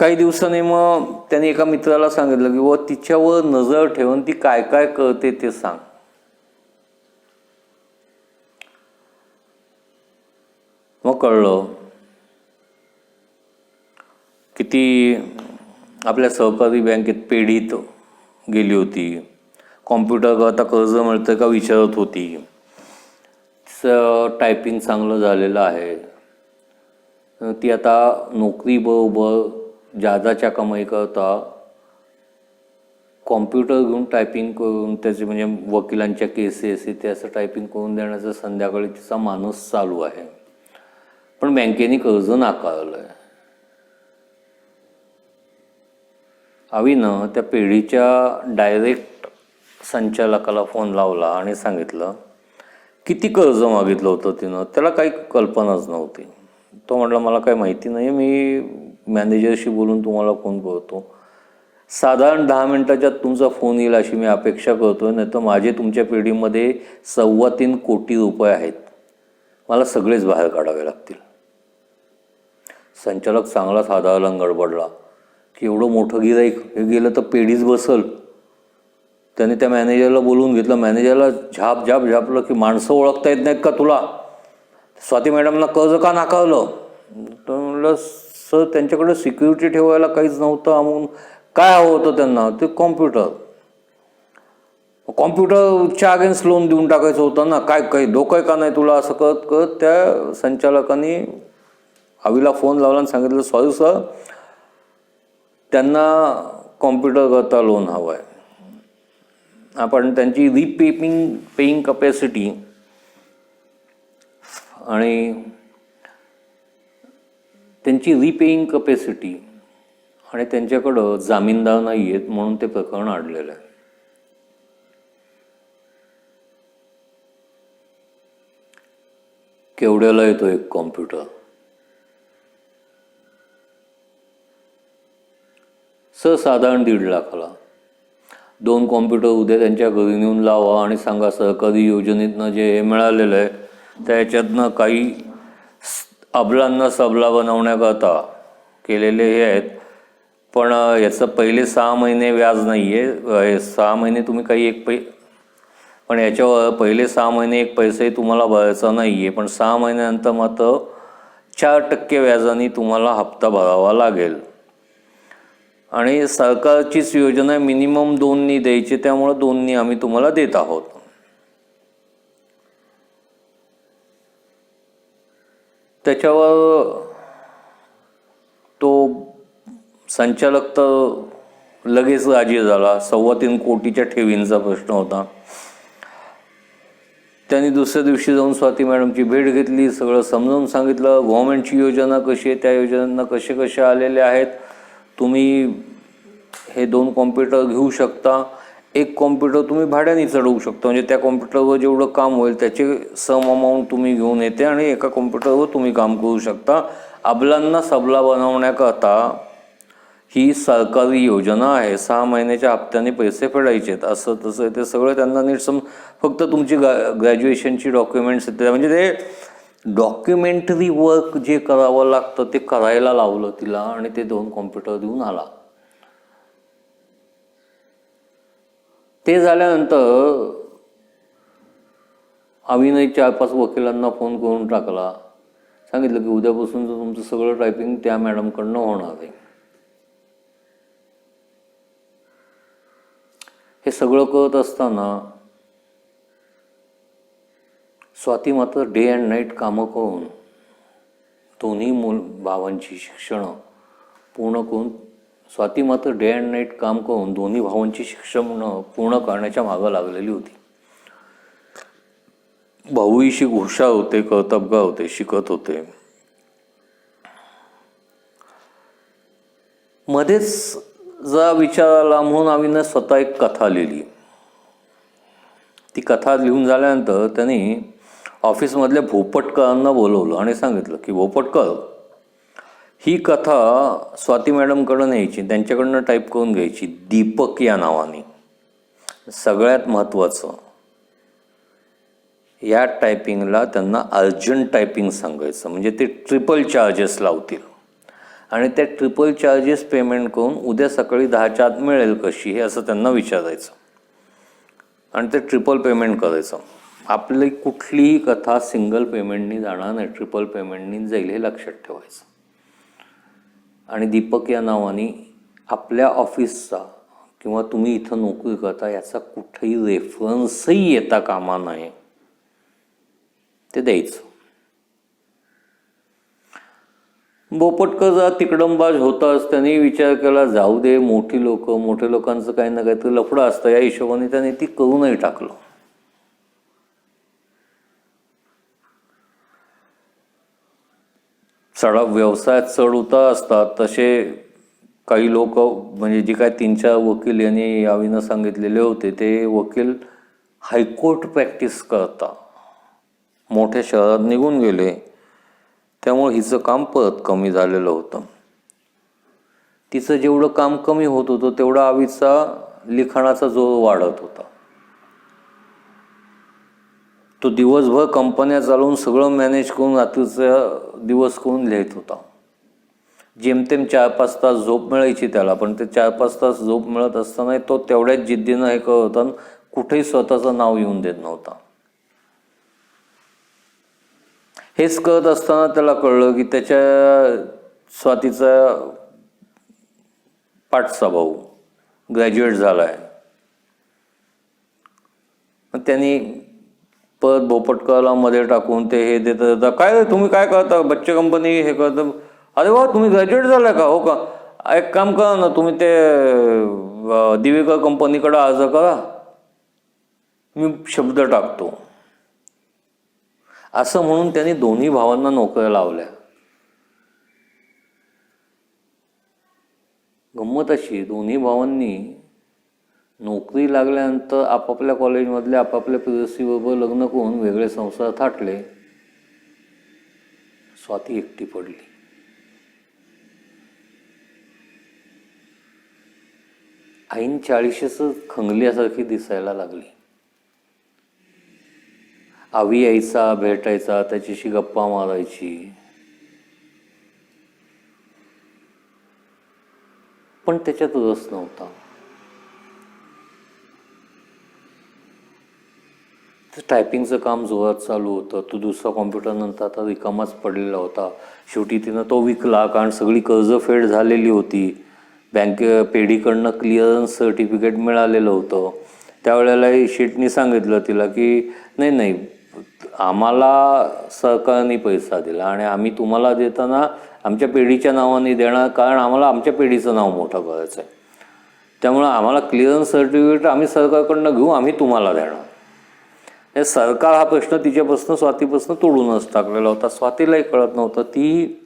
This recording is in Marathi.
काही दिवसांनी मग त्यांनी एका मित्राला सांगितलं की व तिच्यावर नजर ठेवून ती काय काय करते ते सांग. मग कळलं की ती आपल्या सहकारी बँकेत पेढीत गेली होती. कॉम्प्युटर आता कर्ज मिळतं का विचारत होती. तिचं टायपिंग चांगलं झालेलं आहे. ती आता नोकरीबरोबर जादाच्या कमाई करता कॉम्प्युटर घेऊन टायपिंग करून त्याचे म्हणजे वकिलांच्या केसेस ते असं टायपिंग करून देण्याचा संध्याकाळी तिचा माणूस चालू आहे. पण बँकेने कर्ज नाकारलं आहे आवीनं त्या पेढीच्या डायरेक्ट संचालकाला फोन लावला आणि सांगितलं किती कर्ज मागितलं होतं तिनं? त्याला काही कल्पनाच नव्हती. तो म्हटला मला काही माहिती नाही मी मॅनेजरशी बोलून तुम्हाला फोन करतो साधारण दहा मिनटाच्यात तुमचा फोन येईल अशी मी अपेक्षा करतोय नाही तर माझे तुमच्या पिढीमध्ये सव्वा तीन कोटी रुपये आहेत. मला सगळेच बाहेर काढावे लागतील. संचालक चांगला साधायला गडबडला. की एवढं मोठं गिराईक हे गेलं तर पेढीच बसल. त्याने त्या मॅनेजरला बोलवून घेतलं. मॅनेजरला झाप झाप झापलं की माणसं ओळखता येत नाहीत का तुला? स्वाती मॅडमला कर्ज का नाकारलं? तर म्हणलं सर त्यांच्याकडे सिक्युरिटी ठेवायला काहीच नव्हतं. म्हणून काय हवं होतं त्यांना? ते कॉम्प्युटर कॉम्प्युटरच्या अगेन्स्ट लोन देऊन टाकायचं होतं ना. काय काही डोकं आहे का नाही तुला असं करत करत त्या संचालकांनी आवीला फोन लावला आणि सांगितलं सॉरी सर त्यांना कॉम्प्युटरकरता लोन हवं आहे आपण त्यांची रिपेपिंग पेईंग कपॅसिटी आणि त्यांची रिपेईंग कपॅसिटी आणि त्यांच्याकडं जामीनदार नाही आहेत म्हणून ते प्रकरण अडलेलं आहे. केवढ्याला येतो एक कॉम्प्युटर सर साधारण दीड लाखाला. दोन कॉम्प्युटर उद्या त्यांच्या घरी नेऊन लावा आणि सांगा सहकारी योजनेतनं जे हे मिळालेलं आहे त्याच्यातनं काही अबलांना सबला बनवण्याकरता केलेले हे आहेत. पण याचं पहिले सहा महिने व्याज नाही आहे सहा महिने तुम्ही काही एक पै पण याच्यावर पहिले सहा महिने एक पैसाही तुम्हाला भरायचा नाही आहे पण सहा महिन्यानंतर मात्र चार टक्के व्याजाने तुम्हाला हप्ता भरावा लागेल. आणि सरकारचीच योजना मिनिमम दोननी द्यायची त्यामुळं दोननी आम्ही तुम्हाला देत आहोत. त्याच्यावर तो संचालक तर लगेच राजी झाला. सव्वा तीन कोटीच्या ठेवींचा प्रश्न होता. त्यांनी दुसऱ्या दिवशी जाऊन स्वाती मॅडमची भेट घेतली. सगळं समजावून सांगितलं. गव्हर्मेंटची योजना कशी आहे? त्या योजनांना कसे कसे आलेले आहेत? तुम्ही हे दोन कॉम्प्युटर घेऊ शकता. एक कॉम्प्युटर तुम्ही भाड्याने चढवू शकता. म्हणजे त्या कॉम्प्युटरवर जेवढं काम होईल त्याचे सम अमाऊंट तुम्ही घेऊन येते आणि एका कॉम्प्युटरवर तुम्ही काम करू शकता. अबलांना सबला बनवण्याकरता ही सरकारी योजना आहे. सहा महिन्याच्या हप्त्याने पैसे फेडायचे आहेत. असं तसं ते सगळं त्यांना नीट सम फक्त तुमची ग्रॅ ग्रॅज्युएशनची डॉक्युमेंट्स येते म्हणजे ते डॉक्युमेंटरी वर्क जे करावं लागतं ते करायला लावलं तिला आणि ते दोन कॉम्प्युटर देऊन आला. ते झाल्यानंतर अविनय चार पाच वकिलांना फोन करून टाकला. सांगितलं की उद्यापासून तुमचं सगळं टायपिंग त्या मॅडमकडनं होणार आहे. हे सगळं करत असताना स्वाती मात्र डे अँड नाईट कामं करून दोन्ही मूल भावांची शिक्षणं पूर्ण करून स्वाती मात्र डे अँड नाईट काम करून दोन्ही भावांची शिक्षण पूर्ण करण्याच्या मागं लागलेली होती. भाऊईशी घोषा होते कर्तबगार होते शिकत होते. मध्येच जरा विचार आला म्हणून आम्ही स्वतः एक कथा लिहिली. ती कथा लिहून झाल्यानंतर त्यांनी ऑफिसमधल्या भोपटकरांना बोलवलं आणि सांगितलं की भोपटकर ही कथा स्वाती मॅडमकडं न्यायची त्यांच्याकडनं टाईप करून घ्यायची दीपक या नावाने. सगळ्यात महत्त्वाचं या टायपिंगला त्यांना अर्जंट टायपिंग सांगायचं म्हणजे ते ट्रिपल चार्जेस लावतील. आणि त्या ट्रिपल चार्जेस पेमेंट करून उद्या सकाळी दहाच्या आत मिळेल कशी हे असं त्यांना विचारायचं. आणि ते ट्रिपल पेमेंट करायचं. आपली कुठलीही कथा सिंगल पेमेंटनी जाणार नाही ट्रिपल पेमेंटनी जाईल हे लक्षात ठेवायचं. आणि दीपक या नावाने आपल्या ऑफिसचा किंवा तुम्ही इथं नोकरी करता याचा कुठेही रेफरन्सही येता कामा नये. ते द्यायचं. बोपटकर तिकडंबाज होताच त्यांनी विचार केला जाऊ दे मोठी लोक मोठ्या लोकांचं काही ना काहीतरी लफडं असतं. या हिशोबाने त्याने ती करूनही टाकलं. चढा व्यवसायात चढ उतार असतात तसे काही लोक म्हणजे जे काय तीन चार वकील यांनी यावीनं सांगितलेले होते ते वकील हायकोर्ट प्रॅक्टिस करता. मोठ्या शहरात निघून गेले. त्यामुळे हिचं काम परत कमी झालेलं होतं. तिचं जेवढं काम कमी होत होतं तेवढा आवीचा लिखाणाचा जोर वाढत होता. तो दिवसभर कंपन्या चालवून सगळं मॅनेज करून रात्रीचं दिवस करून लिहित होता. जेमतेम चार पाच तास झोप मिळायची त्याला पण ते चार पाच तास झोप मिळत असताना तो तेवढ्याच जिद्दीनं हे करत होता आणि कुठेही स्वतःचं नाव येऊन देत नव्हता. हेच करत असताना त्याला कळलं की त्याच्या स्वातीचा पाठचा भाऊ ग्रॅज्युएट झाला आहे त्यांनी परत भोपटकरला मध्ये टाकून ते हे देत देता. काय तुम्ही काय करता? बच्चे कंपनी हे करता? अरे वा तुम्ही ग्रॅज्युएट झाला का? हो का? एक काम करा ना तुम्ही ते दिवेकर कंपनीकडे अर्ज करा. मी शब्द टाकतो. असं म्हणून त्यांनी दोन्ही भावांना नोकऱ्या लावल्या. गंमत अशी दोन्ही भावांनी नोकरी लागल्यानंतर आपापल्या कॉलेजमधले आपापल्या प्रियसीबरोबर लग्न करून वेगळे संसार थाटले. स्वाती एकटी पडली. आईन चाळीशीच खंगल्यासारखी दिसायला लागली. आवी यायचा भेटायचा त्याच्याशी गप्पा मारायची. पण त्याच्यात रस नव्हता. तर टायपिंगचं काम जोरात चालू होतं. तो दुसरा कॉम्प्युटर नंतर आता रिकामाच पडलेला होता. शेवटी तिनं तो विकला कारण सगळी कर्ज फेड झालेली होती. बँके पेढीकडनं क्लिअरन्स सर्टिफिकेट मिळालेलं होतं. त्यावेळेलाही शेटनी सांगितलं तिला की नाही नाही आम्हाला सरकारने पैसा दिला आणि आम्ही तुम्हाला देताना आमच्या पेढीच्या नावाने देणार कारण आम्हाला आमच्या पेढीचं नाव मोठं करायचं आहे त्यामुळं आम्हाला क्लिअरन्स सर्टिफिकेट आम्ही सरकारकडनं घेऊ आम्ही तुम्हाला देणार. हे सरकार हा प्रश्न तिच्यापासून स्वातीपासून तोडूनच टाकलेला होता. स्वातीलाही कळत नव्हतं. ती